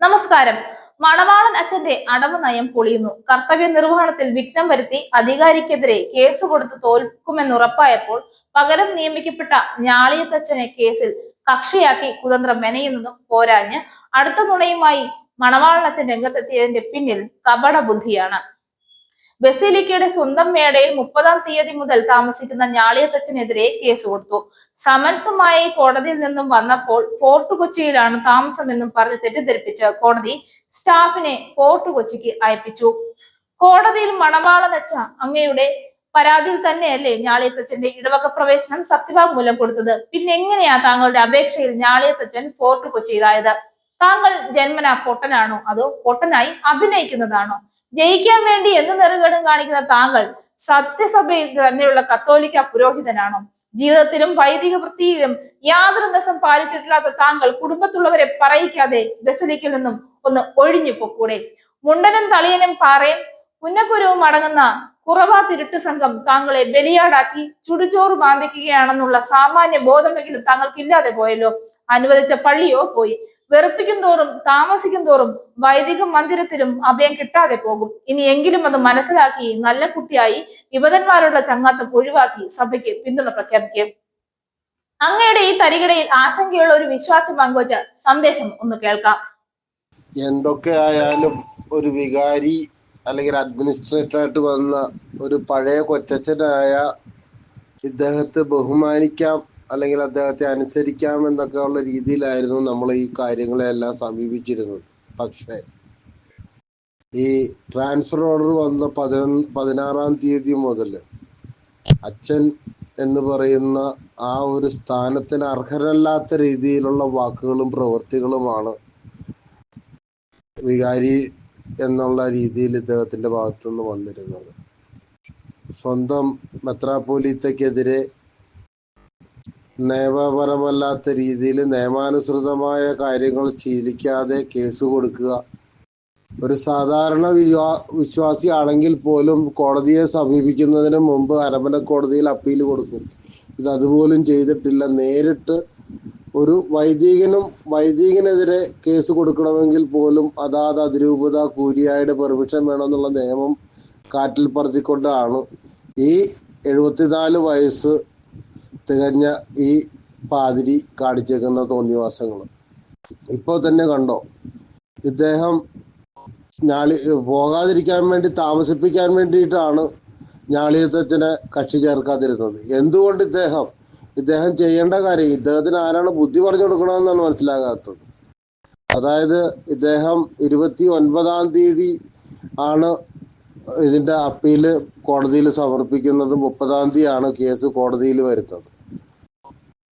നമസ്കാരം. മണവാളൻ അച്ഛന്റെ അടവ് നയം പൊളിയുന്നു. കർത്തവ്യ നിർവഹണത്തിൽ വിഘ്നം വരുത്തി അധികാരിക്കെതിരെ കേസ് കൊടുത്ത് തോൽക്കുമെന്നുറപ്പായപ്പോൾ പകരം നിയമിക്കപ്പെട്ട ഞാളിയത്തച്ഛനെ കേസിൽ കക്ഷിയാക്കി കുതന്ത്രം മെനയുന്നതും പോരാഞ്ഞ് അടുത്ത നുണയുമായി മണവാളൻ അച്ഛൻ രംഗത്തെത്തിയതിന്റെ പിന്നിൽ കപട ബുദ്ധിയാണ് ബസിലിക്കയുടെ സ്വന്തം മേടയിൽ മുപ്പതാം തീയതി മുതൽ താമസിക്കുന്ന ഞാളിയത്തച്ഛനെതിരെ കേസ് കൊടുത്തു. സമൻസുമായി കോടതിയിൽ നിന്നും വന്നപ്പോൾ ഫോർട്ട് കൊച്ചിയിലാണ് താമസമെന്നും പറഞ്ഞ് തെറ്റിദ്ധരിപ്പിച്ച് കോടതി സ്റ്റാഫിനെ ഫോർട്ട് കൊച്ചിക്ക് അയപ്പിച്ചു. കോടതിയിൽ മണവാള വെച്ച അങ്ങയുടെ പരാതിയിൽ തന്നെയല്ലേ ഞാളിയത്തച്ഛന്റെ ഇടവക പ്രവേശനം സത്യവാങ്മൂലം കൊടുത്തത്? പിന്നെ എങ്ങനെയാ താങ്കളുടെ അപേക്ഷയിൽ ഞാളിയത്തച്ഛൻ ഫോർട്ട് കൊച്ചിയിലായത്? താങ്കൾ ജന്മനാ പൊട്ടനാണോ? അതോ പൊട്ടനായി അഭിനയിക്കുന്നതാണോ? ജയിക്കാൻ വേണ്ടി എന്ത് നെറുകേടും കാണിക്കുന്ന താങ്കൾ സത്യസഭയിൽ തന്നെയുള്ള കത്തോലിക്ക പുരോഹിതനാണോ? ജീവിതത്തിലും വൈദിക വൃത്തിയിലും യാതൊരു ദിവസം പാലിച്ചിട്ടില്ലാത്ത താങ്കൾ കുടുംബത്തുള്ളവരെ പറയിക്കാതെ ബസലിക്കിൽ നിന്നും ഒന്ന് ഒഴിഞ്ഞു പൊക്കൂടെ. മുണ്ടനും തളിയനും പാറയും പുന്നക്കുരുവും അടങ്ങുന്ന കുറവാ തിരുട്ട് സംഘം താങ്കളെ ബലിയാടാക്കി ചുടുചോറ് ബാധിക്കുകയാണെന്നുള്ള സാമാന്യ ബോധമെങ്കിലും താങ്കൾക്ക് ഇല്ലാതെ പോയല്ലോ. അനുവദിച്ച പള്ളിയോ പോയി. വെറുപ്പിക്കും തോറും താമസിക്കും തോറും വൈദിക മന്ദിരത്തിലും അഭയം കിട്ടാതെ പോകും. ഇനി എങ്കിലും അത് മനസ്സിലാക്കി നല്ല കുട്ടിയായി വിമതന്മാരുടെ ചങ്ങാത്തം ഒഴിവാക്കി സഭയ്ക്ക് പിന്തുണ പ്രഖ്യാപിക്കും. അങ്ങയുടെ ഈ തരികിടയിൽ ആശങ്കയുള്ള ഒരു വിശ്വാസം പങ്കുവച്ച സന്ദേശം ഒന്ന് കേൾക്കാം. എന്തൊക്കെ ആയാലും ഒരു വികാരി അല്ലെങ്കിൽ അഡ്മിനിസ്ട്രേറ്റർ ആയിട്ട് വന്ന ഒരു പഴയ കൊച്ചച്ഛനായ ഇദ്ദേഹത്തെ ബഹുമാനിക്കാം അല്ലെങ്കിൽ അദ്ദേഹത്തെ അനുസരിക്കാം എന്നൊക്കെ ഉള്ള രീതിയിലായിരുന്നു നമ്മൾ ഈ കാര്യങ്ങളെല്ലാം സമീപിച്ചിരുന്നത്. പക്ഷേ ഈ ട്രാൻസ്ഫർ ഓർഡർ വന്ന പതിനൊന്ന് പതിനാറാം തീയതി മുതൽ അച്ഛൻ എന്ന് പറയുന്ന ആ ഒരു സ്ഥാനത്തിന് അർഹരല്ലാത്ത രീതിയിലുള്ള വാക്കുകളും പ്രവൃത്തികളുമാണ് വികാരി എന്നുള്ള രീതിയിൽ ഇദ്ദേഹത്തിന്റെ ഭാഗത്തുനിന്ന് വന്നിരുന്നത്. സ്വന്തം മെത്രാപ്പോലീത്തക്കെതിരെ നിയമപരമല്ലാത്ത രീതിയിൽ നിയമാനുസൃതമായ കാര്യങ്ങൾ ശീലിക്കാതെ കേസ് കൊടുക്കുക. ഒരു സാധാരണ വിശ്വാസി ആണെങ്കിൽ പോലും കോടതിയെ സമീപിക്കുന്നതിന് മുമ്പ് അരമന കോടതിയിൽ അപ്പീൽ കൊടുക്കും. ഇത് അതുപോലും ചെയ്തിട്ടില്ല. നേരിട്ട് ഒരു വൈദികനും വൈദികനെതിരെ കേസ് കൊടുക്കണമെങ്കിൽ പോലും അതാത് അതിരൂപത കൂരിയായുടെ പെർമിഷൻ വേണമെന്നുള്ള നിയമം കാറ്റിൽ പറത്തിക്കൊണ്ടാണ്. ഈ എഴുപത്തിനാല് വയസ്സ് തികഞ്ഞ ഈ പാതിരി കാണിച്ചേക്കുന്ന തോന്നിവാസങ്ങൾ ഇപ്പോൾ തന്നെ കണ്ടോ ഇദ്ദേഹം ഞാളി പോകാതിരിക്കാൻ വേണ്ടി താമസിപ്പിക്കാൻ വേണ്ടിയിട്ടാണ് ഞാളിയത്തച്ഛനെ കക്ഷി ചേർക്കാതിരുന്നത്. എന്തുകൊണ്ട് ഇദ്ദേഹം ഇദ്ദേഹം ചെയ്യേണ്ട കാര്യം ഇദ്ദേഹത്തിന് ആരാണ് ബുദ്ധി പറഞ്ഞു കൊടുക്കണമെന്നാണ് മനസ്സിലാകാത്തത്. അതായത് ഇദ്ദേഹം ഇരുപത്തി ഒൻപതാം തീയതി ആണ് ഇതിന്റെ അപ്പീൽ കോടതിയിൽ സമർപ്പിക്കുന്നത്. മുപ്പതാം തീയതിയാണ് കേസ് കോടതിയിൽ വരുന്നത്.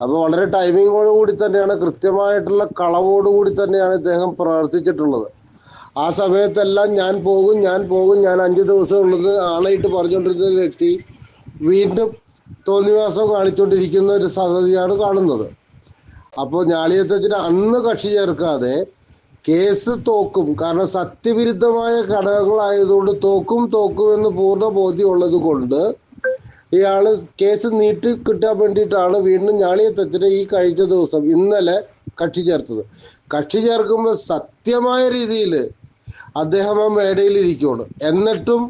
അപ്പൊ വളരെ ടൈമിങ്ങോട് കൂടി തന്നെയാണ് കൃത്യമായിട്ടുള്ള കളവോട് കൂടി തന്നെയാണ് ഇദ്ദേഹം പ്രവർത്തിച്ചിട്ടുള്ളത് ആ സമയത്തെല്ലാം ഞാൻ പോകും ഞാൻ പോകും ഞാൻ അഞ്ചു ദിവസം ഉള്ളത് ആളായിട്ട് പറഞ്ഞുകൊണ്ടിരുന്ന ഒരു വ്യക്തി വീണ്ടും തോന്നിവാസം കാണിച്ചുകൊണ്ടിരിക്കുന്ന ഒരു സഹതിയാണ് കാണുന്നത്. അപ്പോൾ ഞാളിയത്തച്ഛന് അന്ന് കക്ഷി ചേർക്കാതെ കേസ് തോക്കും കാരണം സത്യവിരുദ്ധമായ ഘടകങ്ങളായതുകൊണ്ട് തോക്കും തോക്കും എന്ന് പൂർണ ബോധ്യമുള്ളത് കൊണ്ട് ഇയാൾ കേസ് നീട്ടി കിട്ടാൻ വേണ്ടിയിട്ടാണ് വീണ്ടും ഞാളിയത്തച്ഛനെ ഈ കഴിഞ്ഞ ദിവസം ഇന്നലെ കക്ഷി ചേർത്തത്. കക്ഷി ചേർക്കുമ്പോൾ സത്യമായ രീതിയിൽ അദ്ദേഹം ആ മേടയിൽ ഇരിക്കുകയാണ് എന്നിട്ടും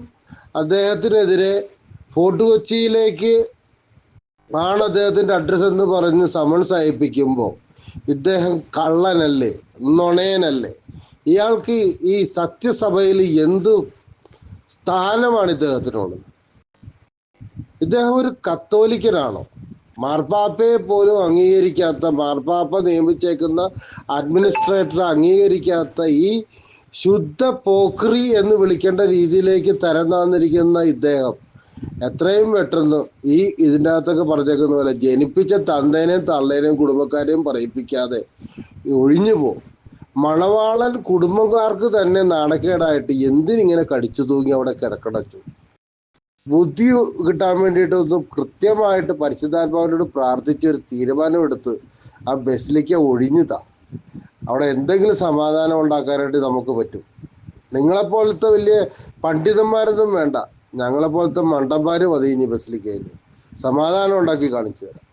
അദ്ദേഹത്തിനെതിരെ ഫോർട്ട് കൊച്ചിയിലേക്ക് ആണ് അദ്ദേഹത്തിന്റെ അഡ്രസ് എന്ന് പറഞ്ഞ് സമൻസ് അയപ്പിക്കുമ്പോൾ ഇദ്ദേഹം കള്ളനല്ലേ നുണയനല്ലേ? ഇയാൾക്ക് ഈ സത്യസഭയിൽ എന്ത് സ്ഥാനമാണ് ഇദ്ദേഹത്തിനുള്ളത്? ഇദ്ദേഹം ഒരു കത്തോലിക്കനാണോ. മാർപ്പാപ്പയെ പോലും അംഗീകരിക്കാത്ത മാർപ്പാപ്പ നിയമിച്ചേക്കുന്ന അഡ്മിനിസ്ട്രേറ്റർ അംഗീകരിക്കാത്ത ഈ ശുദ്ധ പോക്രി എന്ന് വിളിക്കേണ്ട രീതിയിലേക്ക് തരം താന്നിരിക്കുന്ന ഇദ്ദേഹം എത്രയും പെട്ടെന്ന് ഈ ഇതിന്റെ അകത്തൊക്കെ പറഞ്ഞേക്കുന്ന പോലെ ജനിപ്പിച്ച തന്തേനെയും തള്ളേനെയും കുടുംബക്കാരെയും പറയിപ്പിക്കാതെ ഒഴിഞ്ഞു പോകും മണവാളൻ കുടുംബക്കാർക്ക് തന്നെ നാണക്കേടായിട്ട് എന്തിനിങ്ങനെ കടിച്ചു തൂങ്ങി അവിടെ കിടക്കടച്ചു ബുദ്ധി കിട്ടാൻ വേണ്ടിയിട്ട് ഒന്ന് കൃത്യമായിട്ട് പരിശുദ്ധാത്മാവിനോട് പ്രാർത്ഥിച്ച് ഒരു തീരുമാനമെടുത്ത് ആ ബസ്സിലേക്ക് ഒഴിഞ്ഞുതാ. അവിടെ എന്തെങ്കിലും സമാധാനം ഉണ്ടാക്കാനായിട്ട് നമുക്ക് പറ്റും. നിങ്ങളെപ്പോലത്തെ വലിയ പണ്ഡിതന്മാരൊന്നും വേണ്ട. ഞങ്ങളെപ്പോലത്തെ മണ്ടന്മാര് മതി ഇനി ബസ്സിലേക്ക് സമാധാനം ഉണ്ടാക്കി കാണിച്ചു തരാം.